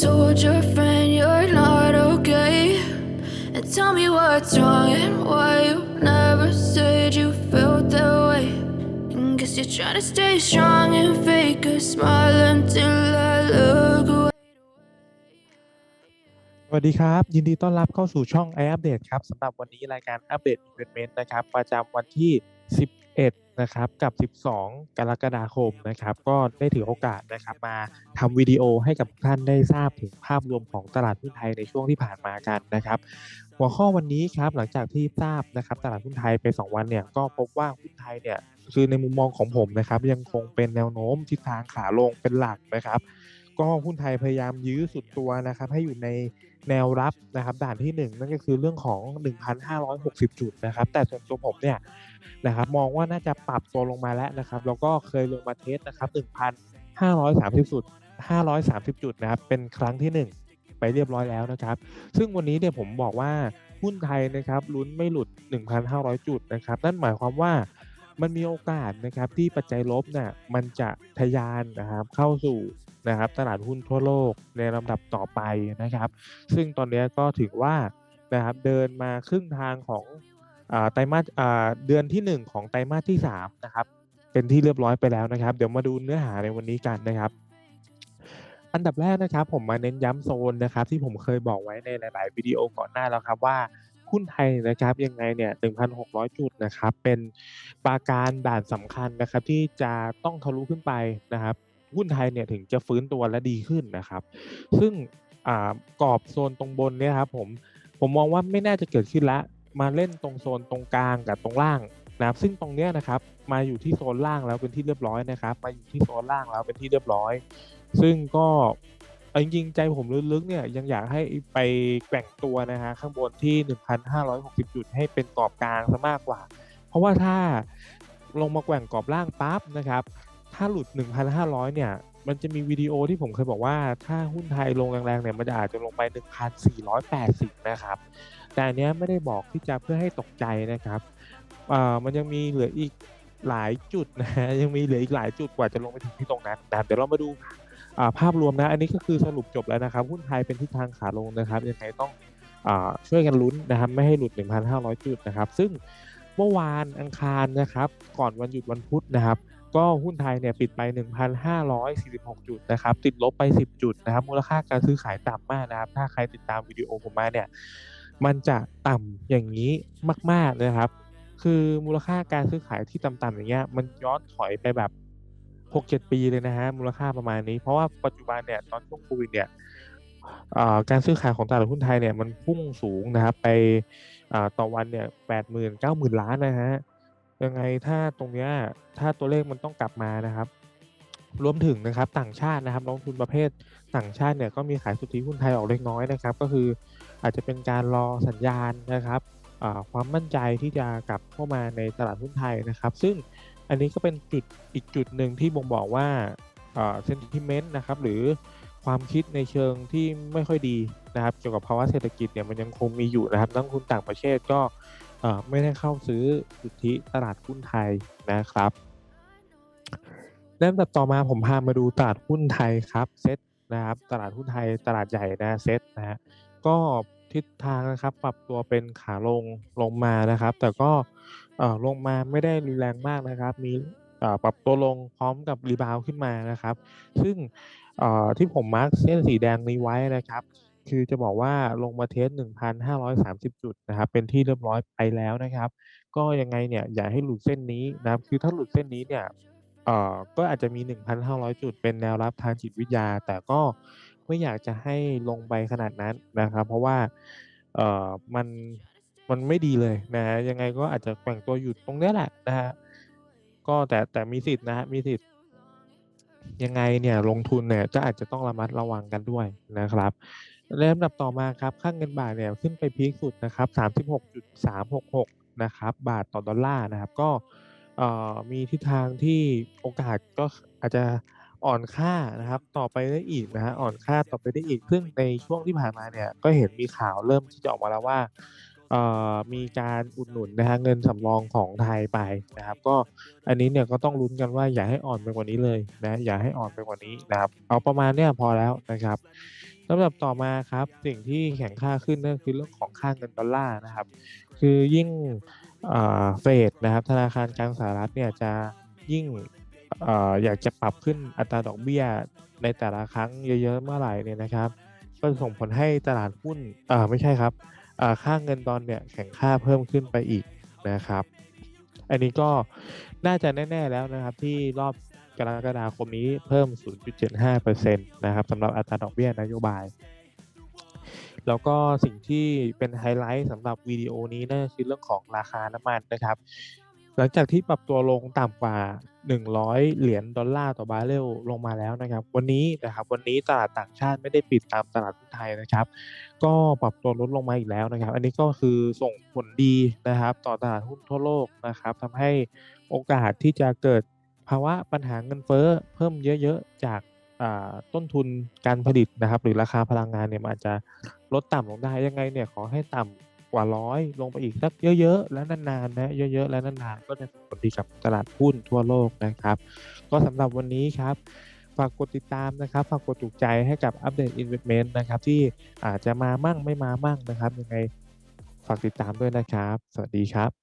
told your friend you're not okay. And tell me what's wrong and why you never said you felt that way. And guess you're trying to stay strong and fake a smile until I look away. สวัสดีครับ ยินดีต้อนรับเข้าสู่ช่อง i Update ครับสำหรับวันนี้รายการอัปเดต Event นะครับ ประจำวันที่ 11 นะครับกับ 12 กรกฎาคมนะครับ ก็ได้ถือโอกาสนะครับมาทำวิดีโอให้กับท่านได้ทราบถึงภาพรวมของตลาดหุ้นไทยในช่วงที่ผ่านมากันนะครับ หัวข้อวันนี้ครับหลังจากที่ทราบนะครับตลาดหุ้นไทยไป 2 วันเนี่ยก็พบว่าหุ้นไทยเนี่ยคือในมุมมองของผมนะครับ ยังคงเป็นแนวโน้มทิศทางขาลงเป็นหลักนะครับ ก็หุ้นไทยพยายามยื้อสุดตัวนะครับ ให้อยู่ในแนวรับนะครับด่านที่ 1 นั่นก็คือเรื่องของ 1,560 จุดนะครับ แต่ส่วนตัวผมเนี่ยนะครับ มองว่าน่าจะปรับตัวลงมาแล้วนะครับ แล้วก็เคยลงมาเทสนะครับ 1,530 จุด 530 จุดนะครับ เป็นครั้งที่ 1 ไปเรียบร้อยแล้วนะครับ ซึ่งวันนี้เนี่ยผมบอกว่าหุ้นไทยนะครับลุ้นไม่หลุด 1,500 จุดนะครับ นั่นหมายความว่า มันมีโอกาสนะครับที่ปัจจัยลบเนี่ยมันจะทะยานนะครับเข้าสู่นะครับตลาดหุ้นทั่วโลกในลำดับต่อไปนะครับ ซึ่งตอนนี้ก็ถือว่านะครับเดินมาครึ่งทางของอาไตรมาสอ่าเดือนที่ 1 ของไตรมาสที่3นะครับเป็นที่เรียบร้อยไปแล้วนะครับ เดี๋ยวมาดูเนื้อหาในวันนี้กันนะครับ อันดับแรกนะครับผมมาเน้นย้ำโซนนะครับที่ผมเคยบอกไว้ในหลาย ๆ วิดีโอก่อนหน้าแล้วครับว่า หุ้นไทยนะครับยังไงเนี่ย 1,600 จุดนะครับ เป็นปาการด่านสำคัญนะครับ ที่จะต้องทะลุขึ้นไปนะครับหุ้นไทยเนี่ยถึงจะฟื้นตัวและดีขึ้นนะครับ ซึ่งกรอบโซนตรงบนเนี่ยครับผมผมมองว่าไม่น่าจะเกิดขึ้นละมาเล่นตรงโซนตรงกลางกับตรงล่างนะครับซึ่งตรงเนี้ยนะครับมาอยู่ที่โซนล่างแล้วเป็นที่เรียบร้อยนะครับ มาอยู่ที่โซนล่างแล้วเป็นที่เรียบร้อย ซึ่งก็ เอาจริงๆใจผมลึกๆเนี่ยยังอยากให้ไปแกว่งตัวนะฮะข้างบนที่ 1,560 จุดให้เป็นกรอบกลางซะมากกว่า เพราะว่าถ้าลงมาแกว่งกรอบล่างปั๊บนะครับ ถ้าหลุด 1,500 เนี่ย มันจะมีวิดีโอที่ผมเคยบอกว่า ถ้าหุ้นไทยลงแรงๆเนี่ยมันจะอาจจะลงไป 1,480 นะครับ แต่อันเนี้ยไม่ได้บอกที่จะเพื่อให้ตกใจนะครับมันยังมีเหลืออีกหลายจุดนะฮะยังมีเหลืออีกหลายจุดกว่าจะลงไปถึงที่ตรงนั้นนะครับเดี๋ยวเรามาดู ภาพรวมนะอันนี้ก็คือสรุปจบแล้วนะครับหุ้นไทยเป็นทิศทางขาลงนะครับยังไงต้องอช่วยกันลุ้นนะครับไม่ให้หลุด 1,500 จุดนะครับ ซึ่งเมื่อวานอังคารนะครับ ก่อนวันหยุดวันพุธนะครับ ก็หุ้นไทยเนี่ยปิดไป 1,546 จุดนะครับ ติดลบไป 10 จุดนะครับ มูลค่าการซื้อขายต่ำมากนะครับ ถ้าใครติดตามวิดีโอผมมาเนี่ย มันจะต่ำอย่างนี้มาก ๆ นะครับ คือมูลค่าการซื้อขายที่ต่ำๆอย่างเงี้ย มันย้อนถอยไปแบบ 6-7ปีเลยนะฮะมูลค่าประมาณนี้ เพราะว่าปัจจุบันเนี่ยตอนช่วงโควิดเนี่ยการซื้อขายของตลาดหุ้นไทยเนี่ยมันพุ่งสูงนะครับไปต่อวันเนี่ย80,000 90,000ล้านนะฮะยังไงถ้าตรงเนี้ยถ้าตัวเลขมันต้องกลับมานะครับ รวมถึงนะครับต่างชาตินะครับลงทุนประเภทต่างชาติเนี่ยก็มีขายสุทธิหุ้นไทยออกเล็กน้อยนะครับ ก็คืออาจจะเป็นการรอสัญญาณนะครับความมั่นใจที่จะกลับเข้ามาในตลาดหุ้นไทยนะครับ ซึ่ง อันนี้ก็เป็นจุดอีกจุดหนึ่งที่บ่งบอกว่าอ่า sentiment นะครับหรือความคิดในเชิงที่ไม่ค่อยดีนะครับเกี่ยวกับภาวะเศรษฐกิจเนี่ยมันยังคงมีอยู่นะครับนักลงทุนต่างประเทศก็ไม่ได้เข้าซื้อสุทธิตลาดหุ้นไทยนะครับลำดับต่อมาผมพามาดูตลาดหุ้นไทยครับเซตนะครับตลาดหุ้นไทยตลาดใหญ่นะเซตนะฮะก็ทิศทางนะครับปรับตัวเป็นขาลงลงมานะครับ แต่ก็ เอ่อลงมาไม่ได้รุนแรงมากนะครับ มีเอ่อปรับตัวลงพร้อมกับรีบาวขึ้นมานะครับ ซึ่งเอ่อที่ผมมาร์กเส้นสีแดงนี้ไว้นะครับ คือจะบอกว่าลงมาเทส 1,530 จุดนะครับ เป็นที่เรียบร้อยไปแล้วนะครับ ก็ยังไงเนี่ยอย่าให้หลุดเส้นนี้นะครับ คือถ้าหลุดเส้นนี้เนี่ยเอ่อก็อาจจะมี 1,500 จุดเป็นแนวรับทางจิตวิทยา แต่ก็ไม่อยากจะให้ลงไปขนาดนั้นนะครับ เพราะว่าเอ่อมัน มันไม่ดีเลยนะครับยังไงก็อาจจะแกว่งตัวอยู่ตรงเนี้ยแหละนะครับก็แต่แต่มีสิทธิ์นะครับมีสิทธิ์ยังไงเนี่ยลงทุนเนี่ยก็อาจจะต้องระมัดระวังกันด้วยนะครับและลำดับต่อมาครับค่าเงินบาทเนี่ยขึ้นไปพีคสุดนะครับ36.366นะครับบาทต่อดอลลาร์นะครับก็มีทิศทางที่โอกาสก็อาจจะอ่อนค่านะครับต่อไปได้อีกนะฮะอ่อนค่าต่อไปได้อีกซึ่งในช่วงที่ผ่านมาเนี่ยก็เห็นมีข่าวเริ่มที่จะออกมาแล้วว่า มีการอุดหนุนนะฮะเงินสำรองของไทยไปนะครับ ก็อันนี้เนี่ยก็ต้องลุ้นกันว่าอย่าให้อ่อนไปกว่านี้เลยนะอย่าให้อ่อนไปกว่านี้นะครับ เอาประมาณเนี้ยพอแล้วนะครับลำดับต่อมาครับสิ่งที่แข็งค่าขึ้นนั่นคือเรื่องของค่าเงินดอลลาร์นะครับ คือยิ่งเฟดนะครับ ธนาคารกลางสหรัฐเนี่ยจะยิ่งออยากจะปรับขึ้นอัตราดอกเบี้ยในแต่ละครั้งเยอะๆเมื่อไหร่เนี่ยนะครับ ก็ส่งผลให้ตลาดหุ้นไม่ใช่ครับ ค่าเงินดอลเนี่ยแข็งค่าเพิ่มขึ้นไปอีกนะครับ อันนี้ก็น่าจะแน่ ๆ แล้วนะครับที่รอบกรกฎาคมนี้เพิ่ม 0.75%นะครับสำหรับอัตราดอกเบี้ยนโยบาย แล้วก็สิ่งที่เป็นไฮไลท์สำหรับวิดีโอนี้นั่นคือเรื่องของราคาน้ำมันนะครับ หลังจากที่ปรับตัวลงต่ำกว่า 100 เหรียญดอลลาร์ต่อบาร์เรลลงมาแล้วนะครับ วันนี้นะครับวันนี้ตลาดต่างชาติไม่ได้ปิดตามตลาดทุนไทยนะครับ ก็ปรับตัวลดลงมาอีกแล้วนะครับ อันนี้ก็คือส่งผลดีนะครับ ต่อตลาดหุ้นทั่วโลกนะครับทำให้โอกาสที่จะเกิดภาวะปัญหาเงินเฟ้อเพิ่มเยอะๆจากต้นทุนการผลิตนะครับ หรือราคาพลังงานเนี่ยมันอาจจะลดต่ำลงได้ยังไงเนี่ยขอให้ต่ำ กว่าร้อยลงไปอีกสักเยอะๆ และนานๆนะเยอะๆ และนานๆ ก็จะผลดีกับตลาดหุ้นทั่วโลกนะครับ ก็สำหรับวันนี้ครับ ฝากกดติดตามนะครับ ฝากกดถูกใจให้กับอัปเดต Investment นะครับ ที่อาจจะมามั่งไม่มามั่งนะครับยังไงฝากติดตามด้วยนะครับ สวัสดีครับ